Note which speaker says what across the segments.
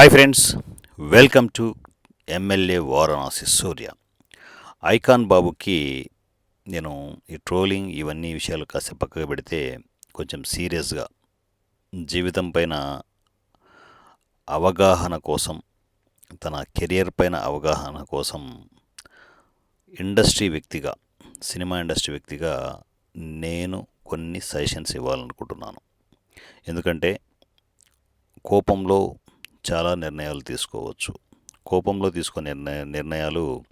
Speaker 1: Hi friends welcome to MLA Varanasi Surya icon బాబుకి నేను ఈ ట్రోలింగ్ ఇవన్నీ విషయాలు కాస్త పక్కకు పెడితే కొంచెం సీరియస్గా జీవితం పైన అవగాహన కోసం తన కెరియర్ పైన అవగాహన కోసం ఇండస్ట్రీ వ్యక్తిగా సినిమా ఇండస్ట్రీ వ్యక్తిగా నేను కొన్ని సజెషన్స్ ఇవ్వాలనుకుంటున్నాను. ఎందుకంటే కోపంలో చాలా నిర్ణయాలు తీసుకోవచ్చు. కోపంలో తీసుకునే నిర్ణయ నిర్ణయాలు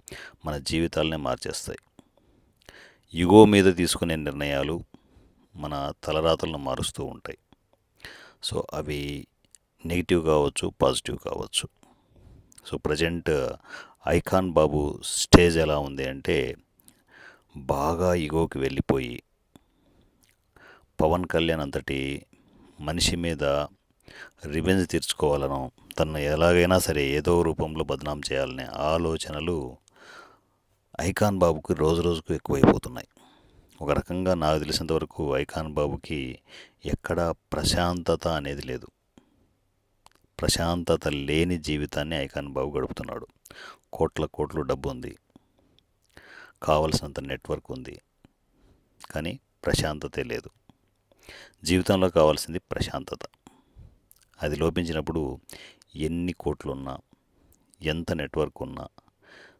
Speaker 1: మన జీవితాలనే మార్చేస్తాయి. యుగో మీద తీసుకునే నిర్ణయాలు మన తలరాతలను మారుస్తూ ఉంటాయి. సో అవి నెగిటివ్ కావచ్చు పాజిటివ్ కావచ్చు. So present icon Babu stage ఎలా ఉంది అంటే బాగా ఇగోకి వెళ్ళిపోయి పవన్ కళ్యాణ్ అంతటి మనిషి మీద రివెంజ్ తీర్చుకోవాలనో తనను ఎలాగైనా సరే ఏదో రూపంలో బదనాం చేయాలనే ఆలోచనలు ఐకాన్ బాబుకి రోజు రోజుకు ఎక్కువైపోతున్నాయి. ఒక రకంగా నాకు తెలిసినంత వరకు ఐకాన్ బాబుకి ఎక్కడా ప్రశాంతత అనేది లేదు. ప్రశాంతత లేని జీవితాన్ని ఐకాన్ బాబు గడుపుతున్నాడు. కోట్ల కోట్లు డబ్బు ఉంది. కావలసినంత నెట్వర్క్ ఉంది. కానీ ప్రశాంతతే లేదు. జీవితంలో కావాల్సింది ప్రశాంతత. అది లోపించినప్పుడు ఎన్ని కోట్లున్నా ఎంత నెట్వర్క్ ఉన్నా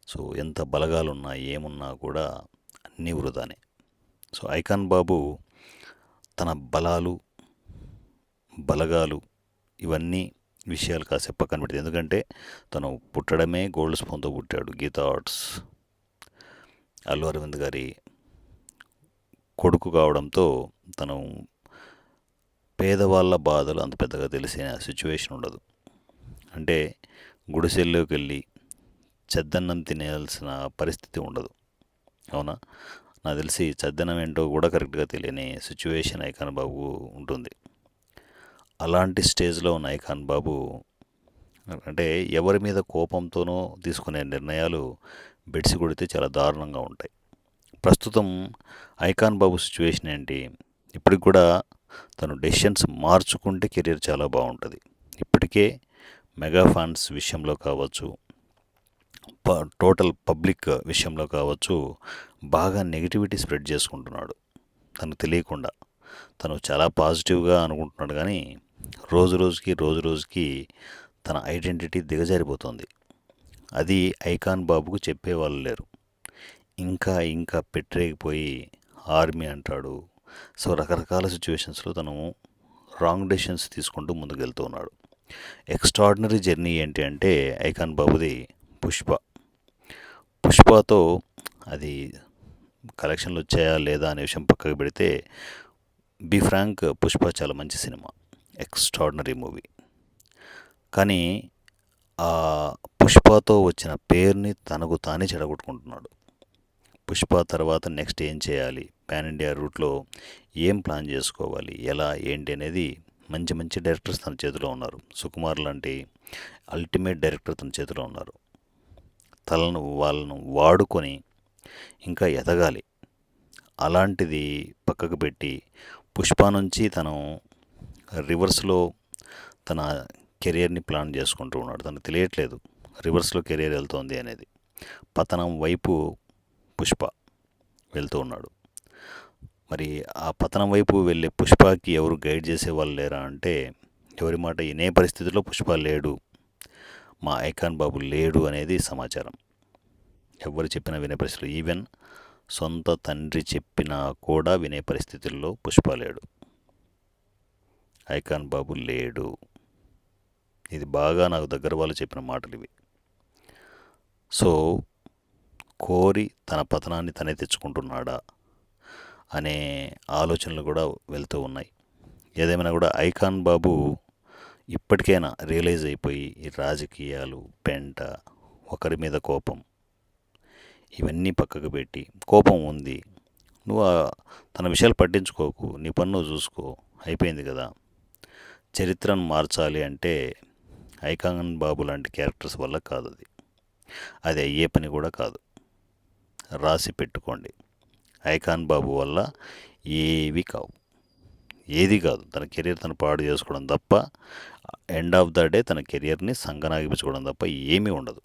Speaker 1: సో ఎంత బలగాలున్నా ఏమున్నా కూడా అన్నీ వృధానే. సో ఐకాన్ బాబు తన బలాలు బలగాలు ఇవన్నీ విషయాలు కాసేపు పక్కన పెడితే ఎందుకంటే తను పుట్టడమే గోల్డ్ స్పూన్తో పుట్టాడు గీతా ఆర్ట్స్. అల్లు అరవింద్ గారి కొడుకు కావడంతో తను పేదవాళ్ళ బాధలు అంత పెద్దగా తెలిసిన సిచ్యువేషన్ ఉండదు. అంటే గుడిసెల్లోకి వెళ్ళి చెద్దన్నం తినేయాల్సిన పరిస్థితి ఉండదు. అవునా? నాకు తెలిసి చెద్దన్నం ఏంటో కూడా కరెక్ట్గా తెలియని సిచ్యువేషన్ ఐకాన్ బాబు ఉంటుంది. అలాంటి స్టేజ్లో ఉన్న ఐకాన్ బాబు అంటే ఎవరి మీద కోపంతోనో తీసుకునే నిర్ణయాలు బెడ్సి కొడితే చాలా దారుణంగా ఉంటాయి. ప్రస్తుతం ఐకాన్ బాబు సిచ్యువేషన్ ఏంటి? ఇప్పటికి కూడా తను డెసిషన్స్ మార్చుకుంటే కెరీర్ చాలా బాగుంటుంది. ఇప్పటికే మెగా ఫండ్స్ విషయంలో కావచ్చు ప టోటల్ పబ్లిక్ విషయంలో కావచ్చు బాగా నెగిటివిటీ స్ప్రెడ్ చేసుకుంటున్నాడు. తను తెలియకుండా. తను చాలా పాజిటివ్గా అనుకుంటున్నాడు కానీ రోజు రోజుకి రోజు రోజుకి తన ఐడెంటిటీ దిగజారిపోతుంది. అది ఐకాన్ బాబుకు చెప్పేవాళ్ళు లేరు. ఇంకా ఇంకా పెట్టరేగిపోయి ఆర్మీ అంటాడు. సో రకరకాల సిచ్యువేషన్స్లో తను రాంగ్ డెసిషన్స్ తీసుకుంటూ ముందుకు వెళ్తూ ఉన్నాడు. ఎక్స్ట్రాడినరీ జర్నీ ఏంటి అంటే ఐకాన్ బాబుది పుష్ప. పుష్పతో అది కలెక్షన్లు వచ్చాయా లేదా అనే విషయం పక్కకు పెడితే బి ఫ్రాంక్ పుష్ప చాలా మంచి సినిమా. Extraordinary movie. కానీ ఆ పుష్పతో వచ్చిన పేరుని తనకు తానే చెడగొట్టుకుంటున్నాడు. పుష్ప తర్వాత నెక్స్ట్ ఏం చేయాలి? పాన్ ఇండియా రూట్లో ఏం ప్లాన్ చేసుకోవాలి? ఎలా? ఏంటి అనేది మంచి మంచి డైరెక్టర్స్ తన చేతిలో ఉన్నారు. సుకుమార్ లాంటి అల్టిమేట్ డైరెక్టర్ తన చేతిలో ఉన్నారు. తలను వాళ్ళను వాడుకొని ఇంకా ఎదగాలి. అలాంటిది పక్కకు పెట్టి పుష్ప నుంచి తను రివర్స్లో తన కెరియర్ని ప్లాన్ చేసుకుంటూ ఉన్నాడు. తనకు తెలియట్లేదు రివర్స్లో కెరియర్ వెళ్తోంది అనేది. పతనం వైపు పుష్ప వెళ్తూ ఉన్నాడు. మరి ఆ పతనం వైపు వెళ్ళే పుష్పకి ఎవరు గైడ్ చేసే వాళ్ళు లేరా అంటే ఎవరి మాట ఇనే పరిస్థితిలో పుష్ప లేడు. మా ఐకాన్ బాబు లేడు అనేది సమాచారం. ఎవరు చెప్పినా వినే పరిస్థితులు ఈవెన్ సొంత తండ్రి చెప్పినా కూడా వినే పరిస్థితుల్లో పుష్ప లేడు. ఐకాన్ బాబు లేడు. ఇది బాగా నాకు దగ్గర వాళ్ళు చెప్పిన మాటలు ఇవి. సో కోరి తన పతనాన్ని తనే తెచ్చుకుంటున్నాడా? అనే ఆలోచనలు కూడా వెళ్తూ ఉన్నాయి. ఏదేమైనా కూడా ఐకాన్ బాబు ఇప్పటికైనా రియలైజ్ అయిపోయి ఈ రాజకీయాలు పెంట ఒకరి మీద కోపం ఇవన్నీ పక్కకు పెట్టి కోపం ఉంది. నువ్వు తన విషయాలు పట్టించుకోకు నీ పన్ను చూసుకో అయిపోయింది కదా. చరిత్రను మార్చాలి అంటే ఐకాన్ బాబు లాంటి క్యారెక్టర్స్ వల్ల కాదు అది. అది అయ్యే పని కూడా కాదు. రాసి పెట్టుకోండి. ఐకాన్ బాబు వల్ల ఏవి కావు. ఏది కాదు. తన కెరీర్ తను పాడు చేసుకోవడం తప్ప ఎండ్ ఆఫ్ ద డే తన కెరియర్ని సంగనాగిపించుకోవడం తప్ప ఏమీ ఉండదు.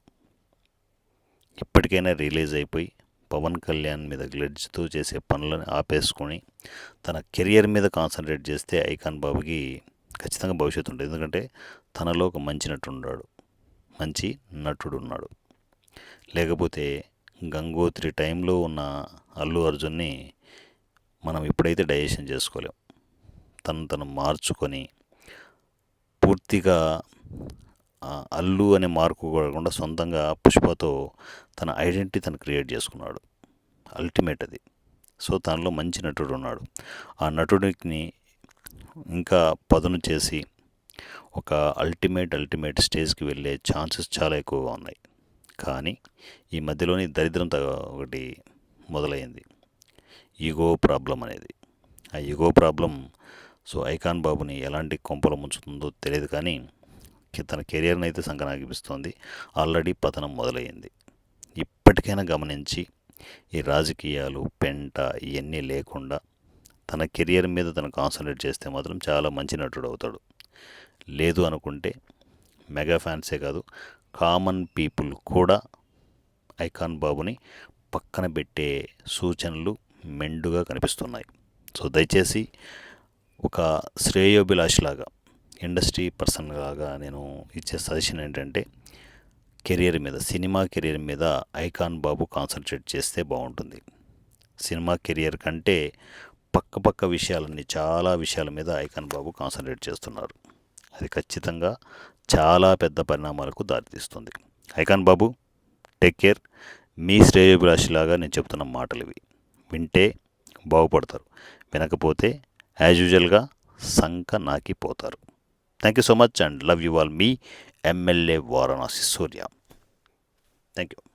Speaker 1: ఇప్పటికైనా రిలీజ్ అయిపోయి పవన్ కళ్యాణ్ మీద గ్లెడ్జ్తో చేసే పనులను ఆపేసుకొని తన కెరియర్ మీద కాన్సన్ట్రేట్ చేస్తే ఐకాన్ బాబుకి ఖచ్చితంగా భవిష్యత్తు ఉంటుంది. ఎందుకంటే తనలో ఒక మంచి నటుడు ఉన్నాడు. మంచి నటుడు ఉన్నాడు. లేకపోతే గంగోత్రి టైంలో ఉన్న అల్లు అర్జున్ని మనం ఇప్పుడైతే డైజెషన్ చేసుకోలేం తను తను మార్చుకొని పూర్తిగా అల్లు అనే మార్కు కాకుండా సొంతంగా పుష్పతో తన ఐడెంటిటీ తను క్రియేట్ చేసుకున్నాడు. అల్టిమేట్ అది. సో తనలో మంచి నటుడు ఉన్నాడు. ఆ నటుడిని ఇంకా పదును చేసి ఒక అల్టిమేట్ అల్టిమేట్ స్టేజ్కి వెళ్ళే ఛాన్సెస్ చాలా ఎక్కువగా ఉన్నాయి. కానీ ఈ మధ్యలోని దరిద్రం ఒకటి మొదలైంది. ఈగో ప్రాబ్లం అనేది. ఆ ఈగో ప్రాబ్లం సో ఐకాన్ బాబుని ఎలాంటి కొంపలు ముంచుతుందో తెలియదు కానీ తన కెరియర్ని అయితే సంకనాగిపిస్తోంది ఆల్రెడీ పతనం మొదలైంది. ఇప్పటికైనా గమనించి ఈ రాజకీయాలు పెంట ఇవన్నీ లేకుండా తన కెరియర్ మీద తను కాన్సన్ట్రేట్ చేస్తే మాత్రం చాలా మంచి నటుడు అవుతాడు. లేదు అనుకుంటే మెగా ఫ్యాన్సే కాదు కామన్ పీపుల్ కూడా ఐకాన్ బాబుని పక్కన పెట్టే సూచనలు మెండుగా కనిపిస్తున్నాయి. సో దయచేసి ఒక శ్రేయోభిలాషిలాగా ఇండస్ట్రీ పర్సన్ లాగా నేను ఇచ్చే సజెషన్ ఏంటంటే కెరియర్ మీద సినిమా కెరియర్ మీద ఐకాన్ బాబు కాన్సన్ట్రేట్ చేస్తే బాగుంటుంది. సినిమా కెరియర్ కంటే పక్క పక్క విషయాలన్నీ చాలా విషయాల మీద ఐకాన్ బాబు కాన్సన్ట్రేట్ చేస్తున్నారు. అది ఖచ్చితంగా చాలా పెద్ద పరిణామాలకు దారితీస్తుంది. Icon Babu take care. మీ శ్రేయోభిలాషిలాగా నేను చెప్తున్న మాటలు ఇవి వింటే బాగుపడతారు. వినకపోతే యాజ్ యూజువల్గా సంక నాకిపోతారు. Thank you so much and love you all me MLA Varanasi Surya thank you